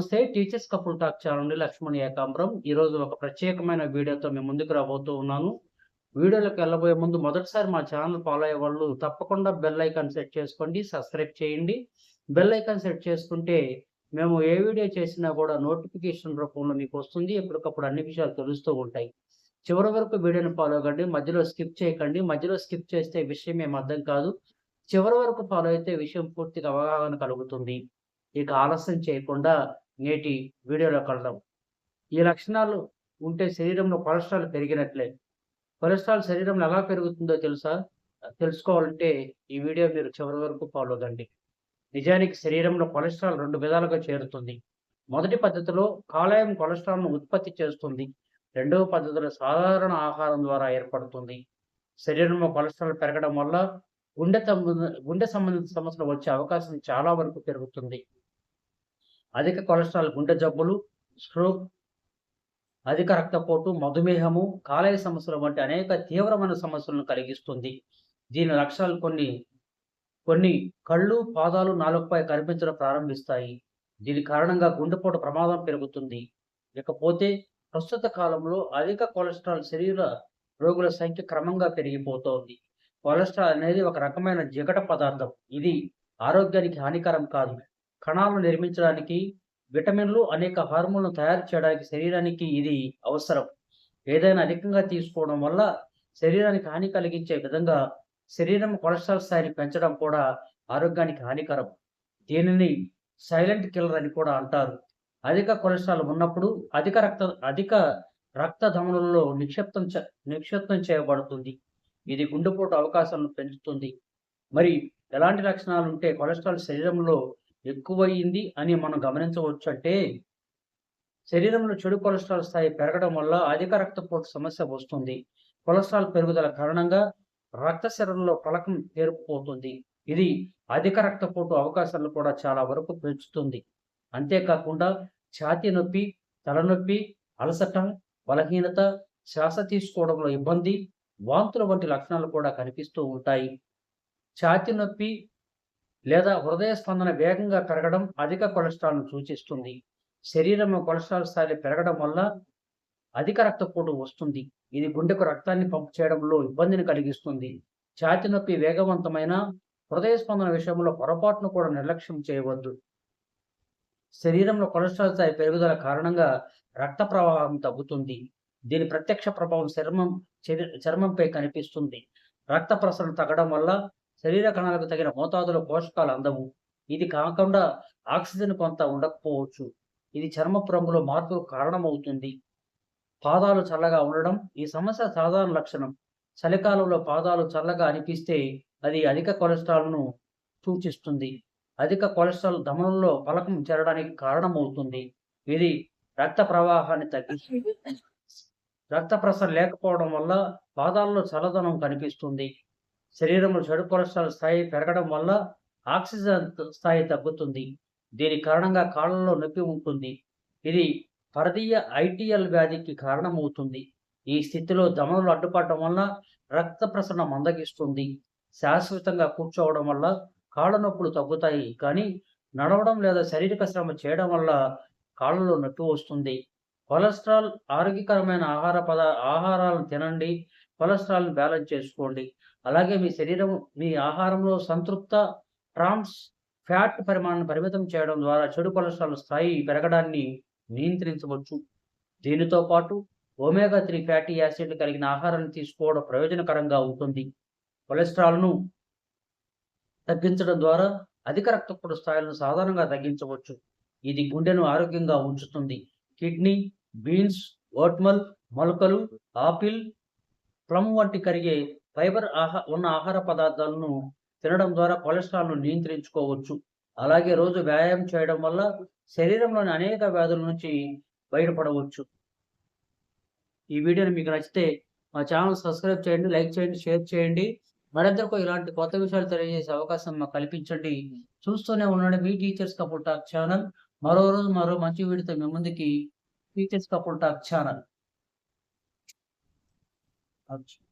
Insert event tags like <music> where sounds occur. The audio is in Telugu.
నమస్తే టీచర్స్ కపుల్ టాక్ ఛానల్ నుండి లక్ష్మణ్ ఏకాంబరం. ఈరోజు ఒక ప్రత్యేకమైన వీడియోతో మేము ముందుకు రాబోతూ ఉన్నాను. వీడియోలోకి వెళ్ళబోయే ముందు మొదటిసారి మా ఛానల్ ఫాలో అయ్యే వాళ్ళు తప్పకుండా బెల్ ఐకాన్ సెట్ చేసుకోండి సబ్స్క్రైబ్ చేయండి. బెల్ ఐకాన్ సెట్ చేసుకుంటే మేము ఏ వీడియో చేసినా కూడా నోటిఫికేషన్ రూపంలో మీకు వస్తుంది ఎప్పటికప్పుడు అన్ని విషయాలు తెలుస్తూ ఉంటాయి. చివరి వరకు వీడియోని ఫాలో అవ్వండి మధ్యలో స్కిప్ చేయకండి. మధ్యలో స్కిప్ చేస్తే విషయం ఏం అర్థం కాదు. చివరి వరకు ఫాలో అయితే విషయం పూర్తిగా అవగాహన కలుగుతుంది. ఇక ఆలస్యం చేయకుండా నేటి వీడియోలో కలదాం. ఈ లక్షణాలు ఉంటే శరీరంలో కొలెస్ట్రాల్ పెరిగినట్లే. కొలెస్ట్రాల్ శరీరంలో ఎలా పెరుగుతుందో తెలుసా? తెలుసుకోవాలంటే ఈ వీడియో మీరు చివరి వరకు ఫాలో కండి. నిజానికి శరీరంలో కొలెస్ట్రాల్ రెండు విధాలుగా చేరుతుంది. మొదటి పద్ధతిలో కాలేయం కొలెస్ట్రాల్ను ఉత్పత్తి చేస్తుంది. రెండవ పద్ధతిలో సాధారణ ఆహారం ద్వారా ఏర్పడుతుంది. శరీరంలో కొలెస్ట్రాల్ పెరగడం వల్ల గుండె సంబంధ గుండె సంబంధిత సమస్యలు వచ్చే అవకాశం చాలా వరకు పెరుగుతుంది. అధిక కొలెస్ట్రాల్ గుండె జబ్బులు స్ట్రోక్ అధిక రక్తపోటు మధుమేహము కాలేయ సమస్యలు వంటి అనేక తీవ్రమైన సమస్యలను కలిగిస్తుంది. దీని లక్షణాలు కొన్ని కొన్ని కళ్ళు పాదాలు నాలుగుపై కనిపించడం ప్రారంభిస్తాయి. దీని కారణంగా గుండెపోటు ప్రమాదం పెరుగుతుంది. ఇకపోతే ప్రస్తుత కాలంలో అధిక కొలెస్ట్రాల్ శరీర రోగుల సంఖ్య క్రమంగా పెరిగిపోతోంది. కొలెస్ట్రాల్ అనేది ఒక రకమైన జిగట పదార్థం. ఇది ఆరోగ్యానికి హానికరం కాదు. కణాలను నిర్మించడానికి విటమిన్లు అనేక హార్మోన్లు తయారు చేయడానికి శరీరానికి ఇది అవసరం. ఏదైనా అధికంగా తీసుకోవడం వల్ల శరీరానికి హాని కలిగించే విధంగా శరీరం కొలెస్ట్రాల్ స్థాయిని పెంచడం కూడా ఆరోగ్యానికి హానికరం. దీనిని సైలెంట్ కిల్లర్ అని కూడా అంటారు. అధిక కొలెస్ట్రాల్ ఉన్నప్పుడు అధిక రక్త అధిక రక్త ధమనులలో నిక్షిప్తం నిక్షిప్తం చేయబడుతుంది. ఇది గుండెపోటు అవకాశాలను పెంచుతుంది. మరి ఎలాంటి లక్షణాలు ఉంటే కొలెస్ట్రాల్ శరీరంలో ఎక్కువయింది అని మనం గమనించవచ్చు అంటే శరీరంలో చెడు కొలెస్ట్రాల్ స్థాయి పెరగడం వల్ల అధిక రక్తపోటు సమస్య వస్తుంది. కొలెస్ట్రాల్ పెరుగుదల కారణంగా రక్త శరీరంలో పలకం పేరుకుపోతుంది ఇది అధిక రక్తపోటు అవకాశాలను కూడా చాలా వరకు పెంచుతుంది. అంతేకాకుండా ఛాతీ నొప్పి తలనొప్పి అలసట బలహీనత శ్వాస తీసుకోవడంలో ఇబ్బంది వాంతుల వంటి లక్షణాలు కూడా కనిపిస్తూ ఉంటాయి. ఛాతీ నొప్పి లేదా హృదయ స్పందన వేగంగా పెరగడం అధిక కొలెస్ట్రాల్ను సూచిస్తుంది. శరీరంలో కొలెస్ట్రాల్ స్థాయి పెరగడం వల్ల అధిక రక్తపోటు వస్తుంది. ఇది గుండెకు రక్తాన్ని పంపు చేయడంలో ఇబ్బందిని కలిగిస్తుంది. ఛాతి నొప్పి వేగవంతమైన హృదయ స్పందన విషయంలో పొరపాటును కూడా నిర్లక్ష్యం చేయవద్దు. శరీరంలో కొలెస్ట్రాల్ స్థాయి పెరుగుదల కారణంగా రక్త ప్రవాహం తగ్గుతుంది. దీని ప్రత్యక్ష ప్రభావం చర్మం చర్మంపై కనిపిస్తుంది. రక్త ప్రసరణ తగ్గడం వల్ల శరీర కణాలకు తగిన మోతాదులో పోషకాలు అందవు. ఇది కాకుండా ఆక్సిజన్ కొంత ఉండకపోవచ్చు. ఇది చర్మపు రంగులో మార్పుకు కారణమవుతుంది. పాదాలు చల్లగా ఉండడం ఈ సమస్య సాధారణ లక్షణం. చలికాలంలో పాదాలు చల్లగా అనిపిస్తే అది అధిక కొలెస్ట్రాల్ను సూచిస్తుంది. అధిక కొలెస్ట్రాల్ దమనంలో పలకం చేరడానికి కారణమవుతుంది. ఇది రక్త ప్రవాహాన్ని తగ్గిస్తుంది. <laughs> రక్త ప్రసరణ లేకపోవడం వల్ల పాదాల్లో చల్లదనం కనిపిస్తుంది. శరీరంలో చెడు కొలెస్ట్రాల్ స్థాయి పెరగడం వల్ల ఆక్సిజన్ స్థాయి తగ్గుతుంది. దీని కారణంగా కాళ్ళలో నొప్పి ఉంటుంది. ఇది పరదీయ ఐటీఎల్ వ్యాధికి కారణమవుతుంది. ఈ స్థితిలో ధమనులు అడ్డుపడటం వల్ల రక్త ప్రసరణ మందగిస్తుంది శాశ్వతంగా కూర్చోవడం వల్ల కాళ్ళ నొప్పులు తగ్గుతాయి. కానీ నడవడం లేదా శారీరక శ్రమ చేయడం వల్ల కాళ్ళలో నొప్పి వస్తుంది. కొలెస్ట్రాల్ ఆరోగ్యకరమైన ఆహార పద ఆహారాలను తినండి. కొలెస్ట్రాల్ని బ్యాలెన్స్ చేసుకోండి. అలాగే మీ శరీరం మీ ఆహారంలో సంతృప్త ట్రాన్స్ ఫ్యాట్ పరిమాణాన్ని పరిమితం చేయడం ద్వారా చెడు కొలెస్ట్రాల్ స్థాయి పెరగడాన్ని నియంత్రించవచ్చు. దీనితో పాటు ఒమేగా త్రీ ఫ్యాటీ యాసిడ్లు కలిగిన ఆహారాన్ని తీసుకోవడం ప్రయోజనకరంగా ఉంటుంది. కొలెస్ట్రాల్ను తగ్గించడం ద్వారా అధిక రక్తపోటు స్థాయిలను సాధారణంగా తగ్గించవచ్చు. ఇది గుండెను ఆరోగ్యంగా ఉంచుతుంది. కిడ్నీ బీన్స్ ఓట్మల్ మొలకలు ఆపిల్ ప్లమ్ వంటి కరిగే ఫైబర్ ఆహా ఉన్న ఆహార పదార్థాలను తినడం ద్వారా కొలెస్ట్రాల్ను నియంత్రించుకోవచ్చు. అలాగే రోజు వ్యాయామం చేయడం వల్ల శరీరంలోని అనేక వ్యాధుల నుంచి బయటపడవచ్చు. ఈ వీడియోని మీకు నచ్చితే మా ఛానల్ సబ్స్క్రైబ్ చేయండి లైక్ చేయండి షేర్ చేయండి. మరిందరికీ ఇలాంటి కొత్త విషయాలు తెలియజేసే అవకాశం మాకు కల్పించండి. చూస్తూనే ఉండండి మీ టీచర్స్ కపుల్ టాక్ ఛానల్. మరో రోజు మరో మంచి వీడియోతో మీ ముందుకి teachers couple talk channel. function.